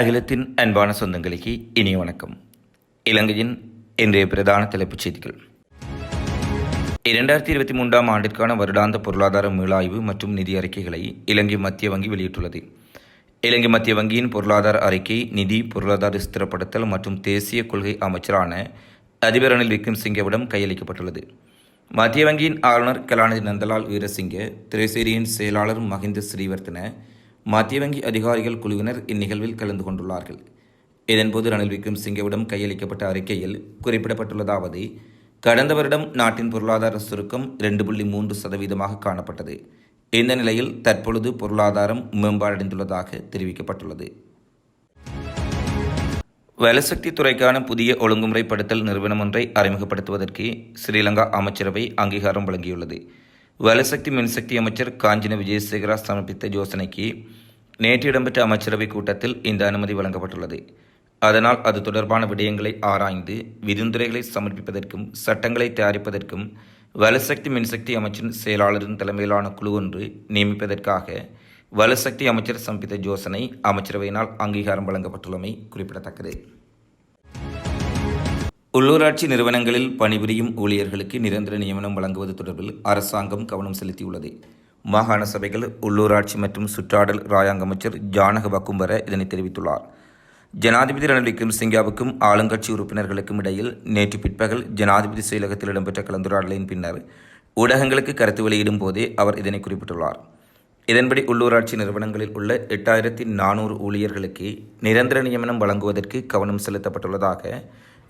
அகிலத்தின் அன்பான சொந்தங்களுக்கு இனிய வணக்கம். இலங்கையின் இன்றைய பிரதான தலைப்புச் செய்திகள். இரண்டாயிரத்தி இருபத்தி மூன்றாம் ஆண்டிற்கான வருடாந்த பொருளாதார மீளாய்வு மற்றும் நிதி அறிக்கைகளை இலங்கை மத்திய வங்கி வெளியிட்டுள்ளது. இலங்கை மத்திய வங்கியின் பொருளாதார அறிக்கை நிதி பொருளாதார ஸ்திரப்படுத்தல் மற்றும் தேசிய கொள்கை அமைச்சரான அதிபர் ரணில் விக்ரம்சிங்கவிடம் கையளிக்கப்பட்டுள்ளது. மத்திய வங்கியின் ஆளுநர் கலாநிதி நந்தலால் வீரசிங்க திரைசேரியின் செயலாளர் மஹிந்த ஸ்ரீவர்த்தன மத்திய வங்கி அதிகாரிகள் குழுவினர் இந்நிகழ்வில் கலந்து கொண்டுள்ளார்கள். இதன்போது ரணில் விக்ரம்சிங்கவிடம் கையளிக்கப்பட்ட அறிக்கையில் குறிப்பிடப்பட்டுள்ளதாவது கடந்த வருடம் நாட்டின் பொருளாதார சுருக்கம் இரண்டு புள்ளி மூன்று சதவீதமாக காணப்பட்டது. இந்த நிலையில் தற்பொழுது பொருளாதாரம் மேம்பாடடைந்துள்ளதாக தெரிவிக்கப்பட்டுள்ளது. வலசக்தி துறைக்கான புதிய ஒழுங்குமுறைப்படுத்தல் நிறுவனம் ஒன்றை அறிமுகப்படுத்துவதற்கு ஸ்ரீலங்கா அமைச்சரவை அங்கீகாரம் வழங்கியுள்ளது. வலசக்தி மின்சக்தி அமைச்சர் காஞ்சின விஜயசேகரா சமர்ப்பித்த யோசனைக்கு நேற்று இடம்பெற்ற அமைச்சரவை கூட்டத்தில் இந்த அனுமதி வழங்கப்பட்டுள்ளது. அதனால் அது தொடர்பான விடயங்களை ஆராய்ந்து விதிந்துரைகளை சமர்ப்பிப்பதற்கும் சட்டங்களை தயாரிப்பதற்கும் வலசக்தி மின்சக்தி அமைச்சின் செயலாளரின் தலைமையிலான குழு ஒன்று நியமிப்பதற்காக வலசக்தி அமைச்சர் சமர்ப்பித்த யோசனை அமைச்சரவையினால் அங்கீகாரம் வழங்கப்பட்டுள்ளமை குறிப்பிடத்தக்கது. உள்ளூராட்சி நிறுவனங்களில் பணிபுரியும் ஊழியர்களுக்கு நிரந்தர நியமனம் வழங்குவது தொடர்பில் அரசாங்கம் கவனம் செலுத்தியுள்ளது. மாகாண சபைகள் உள்ளூராட்சி மற்றும் சுற்றாடல் ராயாங்க அமைச்சர் ஜானக வக்கும்பர இதனை தெரிவித்துள்ளார். ஜனாதிபதி ரணில் விக்ரமசிங்காவுக்கும் ஆளுங்கட்சி உறுப்பினர்களுக்கும் இடையில் நேற்று பிற்பகல் ஜனாதிபதி செயலகத்தில் இடம்பெற்ற கலந்துரையாடலின் பின்னர் ஊடகங்களுக்கு கருத்து வெளியிடும் போதே அவர் இதனை குறிப்பிட்டுள்ளார். இதன்படி உள்ளூராட்சி நிறுவனங்களில் உள்ள எட்டாயிரத்தி நானூறு ஊழியர்களுக்கு நிரந்தர நியமனம் வழங்குவதற்கு கவனம் செலுத்தப்பட்டுள்ளதாக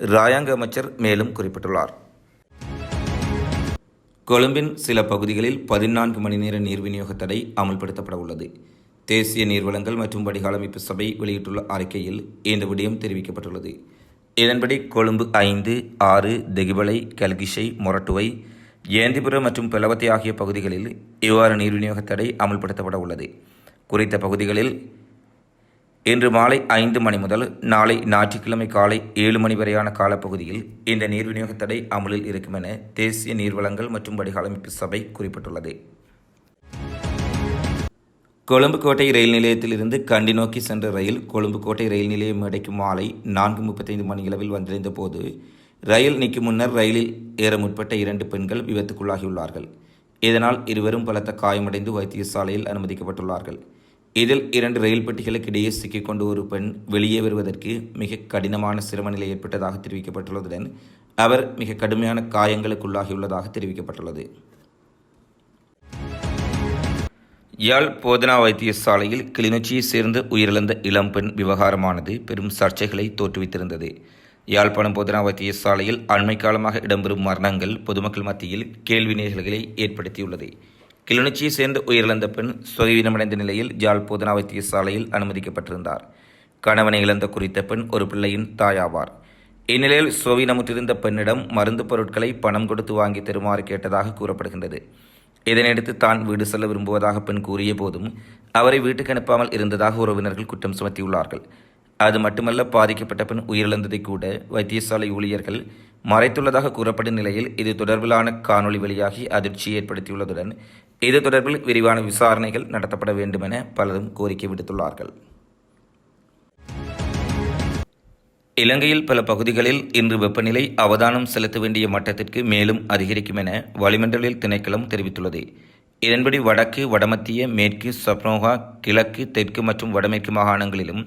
ராயாங்க அமைச்சர் மேலும் குறிப்பிட்டுள்ளார். கொழும்பின் சில பகுதிகளில் பதினான்கு மணி நேர நீர் விநியோக தடை அமல்படுத்தப்பட உள்ளது. தேசிய நீர்வளங்கள் மற்றும் வடிகாலமைப்பு சபை வெளியிட்டுள்ள அறிக்கையில் இந்த விடயம் தெரிவிக்கப்பட்டுள்ளது. இதன்படி கொழும்பு ஐந்து ஆறு தெகிபலை கல்கிஷை மொரட்டுவை ஏந்திபுரம் மற்றும் பெலவத்தை ஆகிய பகுதிகளில் இவ்வாறு நீர் விநியோக தடை அமல்படுத்தப்பட உள்ளது. குறித்த பகுதிகளில் இன்று மாலை ஐந்து மணி முதல் நாளை ஞாயிற்றுக்கிழமை காலை ஏழு மணி வரையான காலப்பகுதியில் இந்த நீர் விநியோக தடை அமலில் இருக்கும் என தேசிய நீர்வளங்கள் மற்றும் வடிகாலமைப்பு சபை குறிப்பிட்டுள்ளது. கொழும்பு கோட்டை ரயில் நிலையத்திலிருந்து கண்டி நோக்கி சென்ற ரயில் கொழும்பு கோட்டை ரயில் நிலையம் மேடைக்கு மாலை நான்கு முப்பத்தைந்து மணியளவில் வந்திருந்த போது ரயில் நிற்கும் முன்னர் ரயிலில் ஏற முற்பட்ட இரண்டு பெண்கள் விபத்துக்குள்ளாகியுள்ளார்கள். இதனால் இருவரும் பலத்த காயமடைந்து வைத்தியசாலையில் அனுமதிக்கப்பட்டுள்ளார்கள். இதில் இரண்டு ரயில் பெட்டிகளுக்கு இடையே சிக்கிக்கொண்டு ஒரு பெண் வெளியே வருவதற்கு மிக கடினமான சிரம நிலை ஏற்பட்டதாக தெரிவிக்கப்பட்டுள்ளதுடன் அவர் மிக கடுமையான காயங்களுக்குள்ளாகியுள்ளதாக தெரிவிக்கப்பட்டுள்ளது. யாழ் போதனா வைத்தியசாலையில் கிளிநொச்சியை சேர்ந்து உயிரிழந்த இளம்பெண் விவகாரமானது பெரும் சர்ச்சைகளை தோற்றுவித்திருந்தது. யாழ்ப்பாணம் போதனா வைத்தியசாலையில் அண்மை காலமாக இடம்பெறும் மரணங்கள் பொதுமக்கள் மத்தியில் கேள்வி நேர்களை ஏற்படுத்தியுள்ளது. கிளிநொச்சியை சேர்ந்த உயிரிழந்த பெண் சுகவீனமடைந்த நிலையில் ஜால் போதனா வைத்தியசாலையில் அனுமதிக்கப்பட்டிருந்தார். கணவனை இழந்த குறித்த பெண் ஒரு பிள்ளையின் தாயாவார். இந்நிலையில் சுவீனமுற்றிருந்த பெண்ணிடம் மருந்து பொருட்களை பணம் கொடுத்து வாங்கி தருமாறு கேட்டதாக கூறப்படுகின்றது. இதனையடுத்து தான் வீடு செல்ல விரும்புவதாக பெண் கூறிய போதும் அவரை வீட்டுக்கு அனுப்பாமல் இருந்ததாக உறவினர்கள் குற்றம் சுமத்தியுள்ளார்கள். அது மட்டுமல்ல பாதிக்கப்பட்ட பெண் உயிரிழந்ததை கூட வைத்தியசாலை ஊழியர்கள் மறைத்துள்ளதாக கூறப்படும் நிலையில் இது தொடர்பிலான காணொளி வெளியாகி அதிர்ச்சியை ஏற்படுத்தியுள்ளதுடன் இது தொடர்பில் விரிவான விசாரணைகள் நடத்தப்பட வேண்டும் என பலரும் கோரிக்கை விடுத்துள்ளார்கள். இலங்கையில் பல பகுதிகளில் இன்று வெப்பநிலை அவதானம் செலுத்த வேண்டிய மட்டத்திற்கு மேலும் அதிகரிக்கும் என வளிமண்டலில் திணைக்களம் தெரிவித்துள்ளது. இதன்படி வடக்கு வடமத்திய மேற்கு சப்னோகா கிழக்கு தெற்கு மற்றும் வடமேற்கு மாகாணங்களிலும்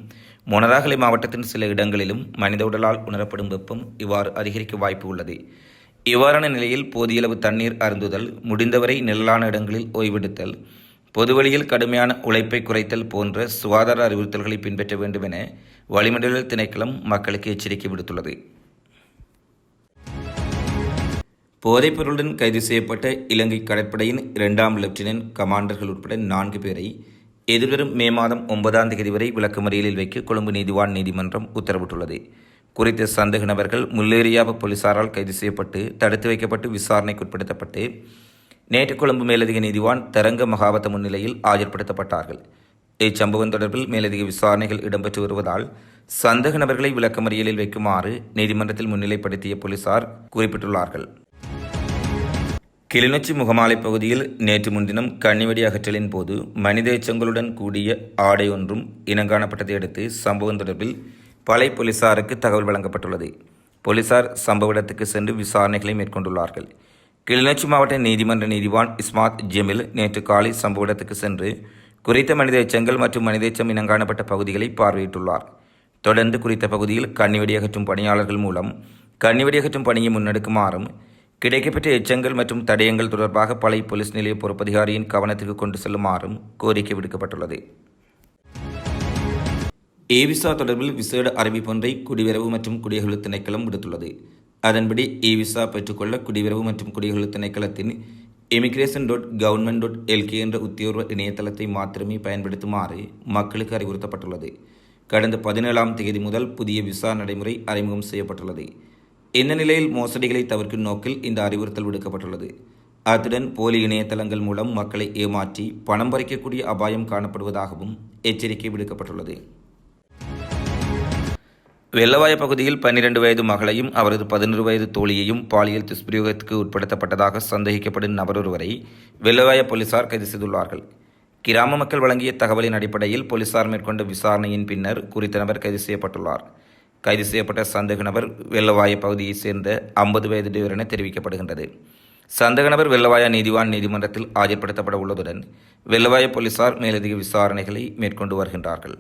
மொனராகலை மாவட்டத்தின் சில இடங்களிலும் மனித உடலால் உணரப்படும் வெப்பம் இவ்வாறு அதிகரிக்க வாய்ப்பு உள்ளது. இவ்வாறான நிலையில் போதியளவு தண்ணீர் அருந்துதல் முடிந்தவரை நிழலான இடங்களில் ஓய்வெடுத்தல் பொதுவழியில் கடுமையான உழைப்பை குறைத்தல் போன்ற சுகாதார அறிவுறுத்தல்களை பின்பற்ற வேண்டும் என வளிமண்டல திணைக்களம் மக்களுக்கு எச்சரிக்கை விடுத்துள்ளது. போதைப்பொருளுடன் கைது செய்யப்பட்ட இலங்கை கடற்படையின் இரண்டாம் லெப்டினன்ட் கமாண்டர்கள் உட்பட நான்கு பேரை எதிர்வரும் மே மாதம் ஒன்பதாம் தேதி வரை விளக்கமறியலில் வைக்க கொழும்பு நீதிவான் நீதிமன்றம் உத்தரவிட்டுள்ளது. குறித்த சந்தேக நபர்கள் முல்லேரியாவ போலீசாரால் கைது செய்யப்பட்டு தடுத்து வைக்கப்பட்டு விசாரணைக்கு உட்படுத்தப்பட்டு நேற்று கொழும்பு மேலதிக நீதிவான் தரங்க மகாவத்த முன்னிலையில் ஆஜர்படுத்தப்பட்டார்கள். இச்சம்பவம் தொடர்பில் மேலதிக விசாரணைகள் இடம்பெற்று வருவதால் சந்தேக நபர்களை விளக்கமறியலில் வைக்குமாறு நீதிமன்றத்தில் முன்னிலைப்படுத்திய போலீசார் குறிப்பிட்டுள்ளார்கள். கிளிநொச்சி முகமாலை பகுதியில் நேற்று முன்தினம் கண்ணிவெடி அகற்றலின் போது மனித எச்சங்களுடன் கூடிய ஆடை ஒன்றும் இனங்காணப்பட்டதை அடுத்து சம்பவம் தொடர்பில் பலை போலீசாருக்கு தகவல் வழங்கப்பட்டுள்ளது. போலீசார் சம்பவ இடத்துக்கு சென்று விசாரணைகளை மேற்கொண்டுள்ளார்கள். கிளிநொச்சி மாவட்ட நீதிமன்ற நீதிவான் இஸ்மாத் ஜெமில் நேற்று காலை சம்பவ இடத்துக்கு சென்று குறித்த மனித எச்சங்கள் மற்றும் மனித எச்சம் இனங்காணப்பட்ட பகுதிகளை பார்வையிட்டுள்ளார். தொடர்ந்து குறித்த பகுதியில் கண்ணிவெடி அகற்றும் பணியாளர்கள் மூலம் கண்ணிவெடி அகற்றும் பணியை முன்னெடுக்குமாறும் கிடைக்கப்பெற்ற எச்சங்கள் மற்றும் தடயங்கள் தொடர்பாக பழைய போலீஸ் நிலைய பொறுப்பதிகாரியின் கவனத்துக்கு கொண்டு செல்லுமாறும் கோரிக்கை விடுக்கப்பட்டுள்ளது. ஏ விசா தொடர்பில் விசேட அறிவிப்பொன்றை குடிவரவு மற்றும் குடியகழ்வு திணைக்களம் விடுத்துள்ளது. அதன்படி இ விசா பெற்றுக்கொள்ள குடிவரவு மற்றும் குடியகழ்வு திணைக்களத்தின் immigration dot government dot LK என்ற உத்தியோர்வ இணையதளத்தை மாத்திரமே பயன்படுத்துமாறு மக்களுக்கு அறிவுறுத்தப்பட்டுள்ளது. கடந்த பதினேழாம் தேதி முதல் புதிய விசா நடைமுறை அறிமுகம் செய்யப்பட்டுள்ளது. இந்த நிலையில் மோசடிகளை தவிர்க்கும் நோக்கில் இந்த அறிவுறுத்தல் விடுக்கப்பட்டுள்ளது? அத்துடன் போலி இணையதளங்கள் மூலம் மக்களை ஏமாற்றி பணம் பறிக்கக்கூடிய அபாயம் காணப்படுவதாகவும் எச்சரிக்கை விடுக்கப்பட்டுள்ளது. வெள்ளவாய பகுதியில் பன்னிரண்டு வயது மகளையும் அவரது பதினொரு வயது தோழியையும் பாலியல் துஷ்பிரயோகத்துக்கு உட்படுத்தப்பட்டதாக சந்தேகிக்கப்படும் நபரொருவரை வெள்ளவாய போலீசார் கைது செய்துள்ளார்கள். கிராம மக்கள் வழங்கிய தகவலின் அடிப்படையில் போலீசார் மேற்கொண்ட விசாரணையின் பின்னர் குறித்த நபர் கைது செய்யப்பட்டுள்ளார். கைது செய்யப்பட்ட சந்தேக நபர் வெள்ளவாய பகுதியைச் சேர்ந்த ஐம்பது வயதுடையவர் என தெரிவிக்கப்படுகின்றது. சந்தேக நபர் வெள்ளவாயா நீதிவான் நீதிமன்றத்தில் ஆஜர்படுத்தப்பட உள்ளதுடன் வெள்ளவாய போலீசார் மேலதிக விசாரணைகளை மேற்கொண்டு வருகின்றார்கள்.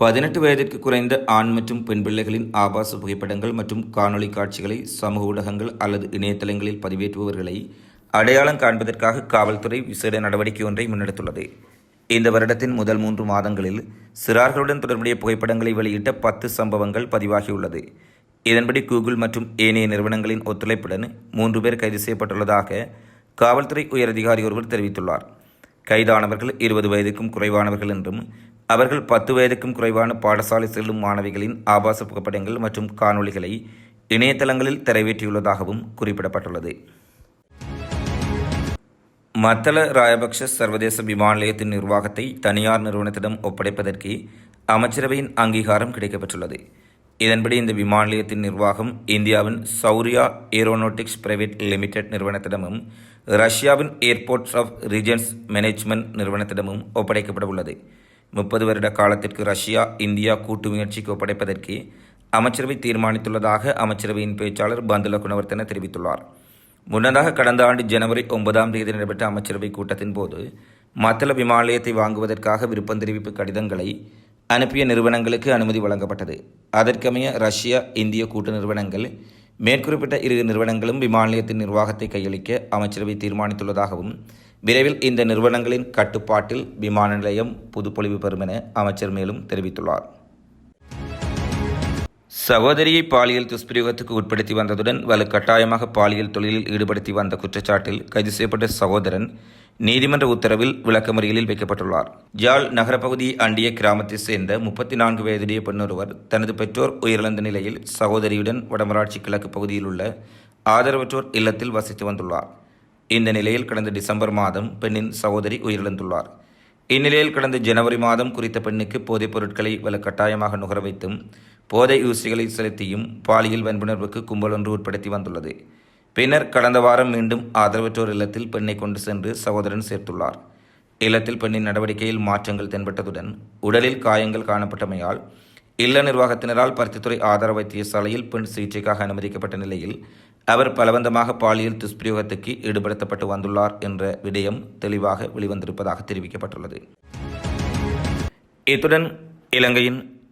பதினெட்டு வயதிற்கு குறைந்த ஆண் மற்றும் பெண் பிள்ளைகளின் ஆபாச புகைப்படங்கள் மற்றும் காணொலி காட்சிகளை சமூக ஊடகங்கள் அல்லது இணையதளங்களில் பதிவேற்றுபவர்களை அடையாளம் காண்பதற்காக காவல்துறை விசேட நடவடிக்கை ஒன்றை முன்னெடுத்துள்ளது. இந்த வருடத்தின் முதல் மூன்று மாதங்களில் சிறார்களுடன் தொடர்புடைய புகைப்படங்களை வெளியிட்ட பத்து சம்பவங்கள் பதிவாகியுள்ளது. இதன்படி கூகுள் மற்றும் ஏனைய நிறுவனங்களின் ஒத்துழைப்புடன் மூன்று பேர் கைது செய்யப்பட்டுள்ளதாக காவல்துறை உயரதிகாரி ஒருவர் தெரிவித்துள்ளார். கைதானவர்கள் இருபது வயதுக்கும் குறைவானவர்கள் என்றும் அவர்கள் பத்து வயதுக்கும் குறைவான பாடசாலை செல்லும் மாணவிகளின் ஆபாச புகைப்படங்கள் மற்றும் காணொளிகளை இணையதளங்களில் திரைவேற்றியுள்ளதாகவும் குறிப்பிடப்பட்டுள்ளது. மத்தள ராயபக்ஷ சர்வதேச விமான நிலையத்தின் நிர்வாகத்தை தனியார் நிறுவனத்திடம் ஒப்படைப்பதற்கு அமைச்சரவையின் அங்கீகாரம் கிடைக்கப்பட்டுள்ளது இதன்படி இந்த விமான நிலையத்தின் நிர்வாகம் இந்தியாவின் சௌரியா ஏரோநாட்டிக்ஸ் பிரைவேட் லிமிடெட் நிறுவனத்திடமும் ரஷ்யாவின் ஏர்போர்ட்ஸ் ஆஃப் ரீஜன்ஸ் மேனேஜ்மெண்ட் நிறுவனத்திடமும் ஒப்படைக்கப்பட உள்ளது முப்பது வருட காலத்திற்கு ரஷ்யா இந்தியா கூட்டு முயற்சிக்கு ஒப்படைப்பதற்கு அமைச்சரவை தீர்மானித்துள்ளதாக அமைச்சரவையின் பேச்சாளர் பந்துல குணவர்த்தன தெரிவித்துள்ளார். முன்னதாக கடந்த ஆண்டு ஜனவரி ஒன்பதாம் தேதி நடைபெற்ற அமைச்சரவை கூட்டத்தின் போது மத்தள விமானயத்தை வாங்குவதற்காக விருப்பம் தெரிவிப்பு கடிதங்களை அனுப்பிய நிறுவனங்களுக்கு அனுமதி வழங்கப்பட்டது. அதற்கமைய ரஷ்யா இந்திய கூட்டு நிறுவனங்கள் மேற்குறிப்பிட்ட இரு நிறுவனங்களும் விமான நிலையத்தின் நிர்வாகத்தை கையளிக்க அமைச்சரவை தீர்மானித்துள்ளதாகவும் விரைவில் இந்த நிறுவனங்களின் கட்டுப்பாட்டில் விமான நிலையம் புதுப்பொழிவு பெறும் என அமைச்சர் மேலும் தெரிவித்துள்ளார். சகோதரியை பாலியல் துஷ்பிரயோகத்துக்கு உட்படுத்தி வந்ததுடன் வலுக்கட்டாயமாக பாலியல் தொழிலில் ஈடுபடுத்தி வந்த குற்றச்சாட்டில் கைது செய்யப்பட்ட சகோதரன் நீதிமன்ற உத்தரவில் விளக்கமறியலில் வைக்கப்பட்டுள்ளார். ஜாழ் நகரப்பகுதியை அண்டிய கிராமத்தைச் சேர்ந்த முப்பத்தி நான்கு வயதுடைய பெண்ணொருவர் தனது பெற்றோர் உயிரிழந்த நிலையில் சகோதரியுடன் வடமராட்சி கிழக்கு பகுதியில் உள்ள ஆதரவற்றோர் இல்லத்தில் வசித்து வந்துள்ளார். இந்த நிலையில் கடந்த டிசம்பர் மாதம் பெண்ணின் சகோதரி உயிரிழந்துள்ளார். இந்நிலையில் கடந்த ஜனவரி மாதம் குறித்த பெண்ணுக்கு போதைப் பொருட்களை வலுக்கட்டாயமாக நுகர வைத்தும் போதை ஊசிகளை செலுத்தியும் பாலியல் வன்புணர்வுக்கு கும்பல் ஒன்று உட்படுத்தி வந்துள்ளது. பின்னர் கடந்த வாரம் மீண்டும் ஆதரவற்றோர் இல்லத்தில் பெண்ணை கொண்டு சென்று சகோதரன் சேர்த்துள்ளார். இல்லத்தில் பெண்ணின் நடவடிக்கையில் மாற்றங்கள் தென்பட்டதுடன் உடலில் காயங்கள் காணப்பட்டமையால் இல்ல நிர்வாகத்தினரால் பருத்தித்துறை ஆதார வைத்தியசாலையில் பெண் சிகிச்சைக்காக அனுமதிக்கப்பட்ட நிலையில் அவர் பலவந்தமாக பாலியல் துஷ்பிரயோகத்துக்கு ஈடுபடுத்தப்பட்டு வந்துள்ளார் என்ற விடயம் தெளிவாக வெளிவந்திருப்பதாக தெரிவிக்கப்பட்டுள்ளது. இத்துடன் இலங்கையின்